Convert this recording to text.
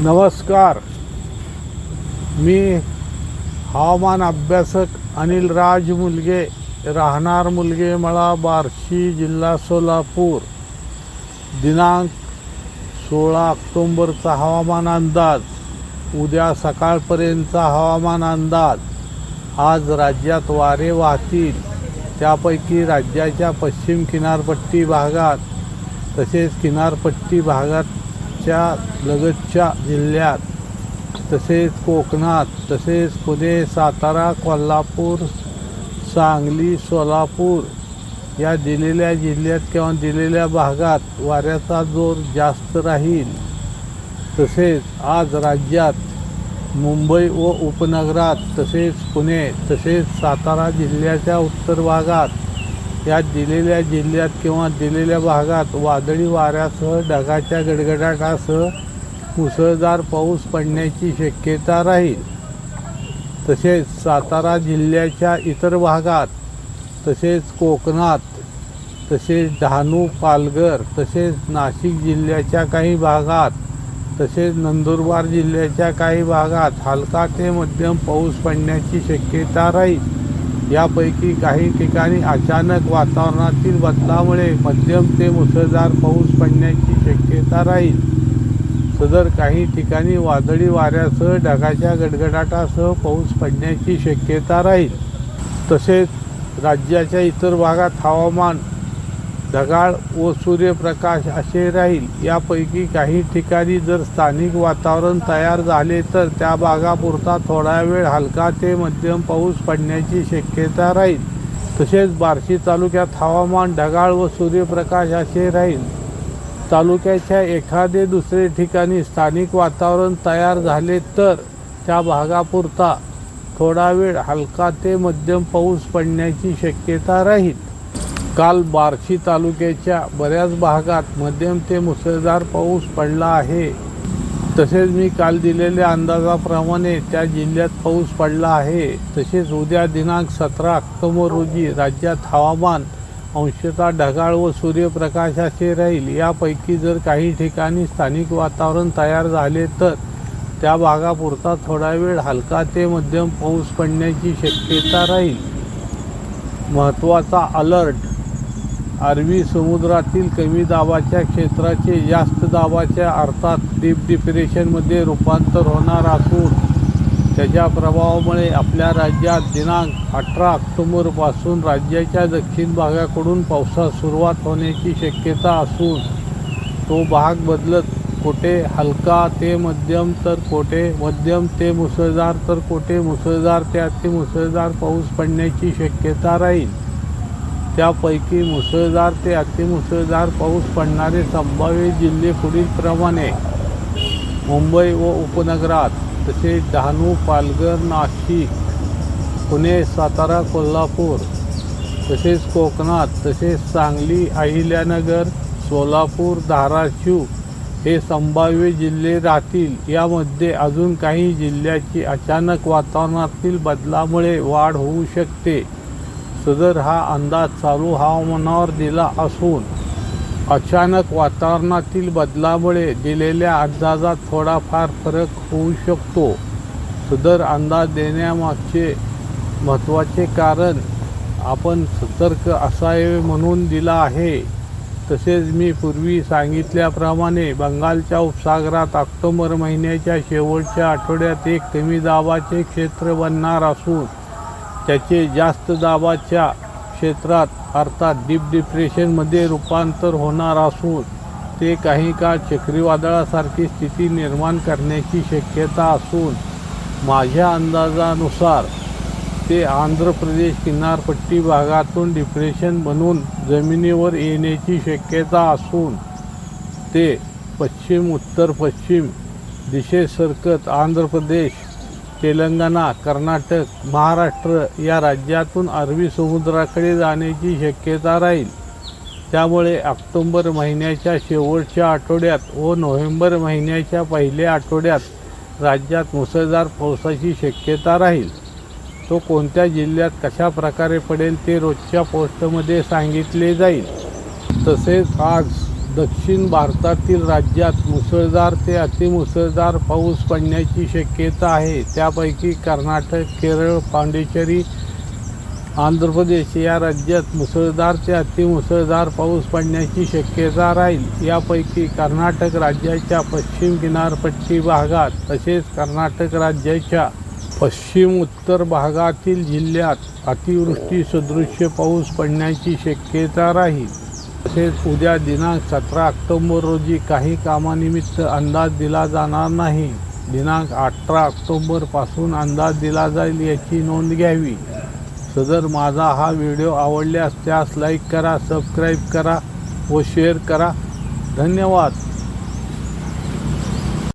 नमस्कार. मी हवामान अभ्यासक अनिल राज मुलगे राहणार मुलगे मला बार्शी जिल्हा सोलापूर. दिनांक सोळा ऑक्टोंबरचा हवामान अंदाज. उद्या सकाळपर्यंतचा हवामान अंदाज. आज राज्यात वारे वाहतील. त्यापैकी राज्याच्या पश्चिम किनारपट्टी भागात तसेच किनारपट्टी भागात भागातच्या लगतच्या जिल्ह्यात तसेच कोकणात तसेच पुणे सातारा कोल्हापूर सांगली सोलापूर या दिलेल्या जिल्ह्यात किंवा दिलेल्या भागात वाऱ्याचा जोर जास्त राहील. तसेच आज राज्यात मुंबई व उपनगरात तसेच पुणे तसेच सातारा जिल्ह्याच्या उत्तर भागात या दिलेल्या जिल्ह्यात किंवा दिलेल्या भागात वादळी वाऱ्यासह ढगाच्या गडगडाटासह मुसळधार पाऊस पडण्याची शक्यता राहील. तसेच सातारा जिल्ह्याच्या इतर भागात तसेच कोकणात तसेच डहाणू पालघर तसेच नाशिक जिल्ह्याच्या काही भागात तसेच नंदुरबार जिल्ह्याच्या काही भागात हलका ते मध्यम पाऊस पडण्याची शक्यता राहील. यापैकी काही ठिकाणी अचानक वातावरणातील बदलामुळे मध्यम ते मुसळधार पाऊस पडण्याची शक्यता राहील. सदर काही ठिकाणी वादळी वाऱ्यासह ढगाच्या गडगडाटासह पाऊस पडण्याची शक्यता राहील. तसेच राज्याच्या इतर भागात हवामान ढगाळ व सूर्यप्रकाश असे राहील. यापैकी काही ठिकाणी जर स्थानिक वातावरण तयार झाले तर त्या भागापुरता थोडा वेळ हलका ते मध्यम पाऊस पडण्याची शक्यता राहील. तसेच बार्शी तालुक्यात हवामान ढगाळ व सूर्यप्रकाश असे राहील. तालुक्याच्या एखादे दुसरे ठिकाणी स्थानिक वातावरण तयार झाले तर त्या भागापुरता थोडा वेळ हलका ते मध्यम पाऊस पडण्याची शक्यता राहील. काल बार्शी तालुक्याच्या बऱ्याच भागात मध्यम ते मुसळधार पाऊस पडला आहे. तसेच मी काल दिलेल्या अंदाजाप्रमाणे त्या जिल्ह्यात पाऊस पडला आहे. तसेच उद्या दिनांक सतरा ऑक्टोबर रोजी राज्यात हवामान अंशतः ढगाळ व सूर्यप्रकाशाचे राहील. यापैकी जर काही ठिकाणी स्थानिक वातावरण तयार झाले तर त्या भागापुरता थोडा वेळ हलका ते मध्यम पाऊस पडण्याची शक्यता राहील. महत्त्वाचा अलर्ट अरबी समुद्रातील कमी दाबाच्या क्षेत्राचे जास्त दाबाच्या अर्थात डीप डिप्रेशनमध्ये रूपांतर होणार असून त्याच्या प्रभावामुळे आपल्या राज्यात दिनांक अठरा ऑक्टोबरपासून राज्याच्या दक्षिण भागाकडून पावसास सुरुवात होण्याची शक्यता असून तो भाग बदलत कोठे हलका ते मध्यम तर कोठे मध्यम ते मुसळधार तर कोठे मुसळधार ते अतिमुसळधार पाऊस पडण्याची शक्यता राहील. त्यापैकी मुसळधार ते अतिमुसळधार पाऊस पडणारे संभाव्य जिल्हे पुढीलप्रमाणे मुंबई व उपनगरात तसेच डहाणू पालघर नाशिक पुणे सातारा कोल्हापूर तसेच कोकणात तसेच सांगली अहिल्यानगर सोलापूर धाराशिव हे संभाव्य जिल्हे राहतील. यामध्ये अजून काही जिल्ह्याची अचानक वातावरणातील बदलामुळे वाढ होऊ शकते. सदर हा अंदाज चालू हवामानावर दिला असून अचानक वातावरणातील बदलामुळे दिलेल्या अंदाजात थोडाफार फरक होऊ शकतो सदर अंदाज देण्यामागचे महत्त्वाचे कारण आपण सतर्क असावे म्हणून दिला आहे. तसेच मी पूर्वी सांगितल्याप्रमाणे बंगालच्या उपसागरात ऑक्टोबर महिन्याच्या शेवटच्या आठवड्यात एक कमी दाबाचे क्षेत्र बनणार असून त्याचे जास्त दाबाच्या क्षेत्रात अर्थात डीप डिप्रेशनमध्ये रूपांतर होणार असून ते काही काळ चक्रीवादळासारखी स्थिती निर्माण करण्याची शक्यता असून माझ्या अंदाजानुसार ते आंध्र प्रदेश किनारपट्टी भागातून डिप्रेशन बनून जमिनीवर येण्याची शक्यता असून ते पश्चिम उत्तर पश्चिम दिशेसरकत आंध्र प्रदेश तेलंगणा कर्नाटक महाराष्ट्र या राज्यातून अरबी समुद्राकडे जाण्याची शक्यता राहील. त्यामुळे ऑक्टोंबर महिन्याच्या शेवटच्या आठवड्यात व नोव्हेंबर महिन्याच्या पहिल्या आठवड्यात राज्यात मुसळधार पावसाची शक्यता राहील. तो कोणत्या जिल्ह्यात कशा प्रकारे पडेल ते रोजच्या पोस्टमध्ये सांगितले जाईल. तसेच आज दक्षिण भारतातील राज्यात मुसळधार ते अतिमुसळधार पाऊस पडण्याची शक्यता आहे. त्यापैकी कर्नाटक केरळ पांडिचेरी आंध्र प्रदेश या राज्यात मुसळधार ते अतिमुसळधार पाऊस पडण्याची शक्यता राहील. यापैकी कर्नाटक राज्याच्या पश्चिम किनारपट्टी भागात तसेच कर्नाटक राज्याच्या पश्चिम उत्तर भागातील जिल्ह्यात अतिवृष्टी सदृश्य पाऊस पडण्याची शक्यता राहील. तसेच उद्या दिनांक सतरा ऑक्टोबर रोजी काही कामानिमित्त अंदाज दिला जाणार नाही. दिनांक अठरा ऑक्टोबरपासून अंदाज दिला जाईल याची नोंद घ्यावी. सदर माझा हा व्हिडिओ आवडल्यास त्यास लाईक करा सबस्क्राईब करा व शेअर करा. धन्यवाद.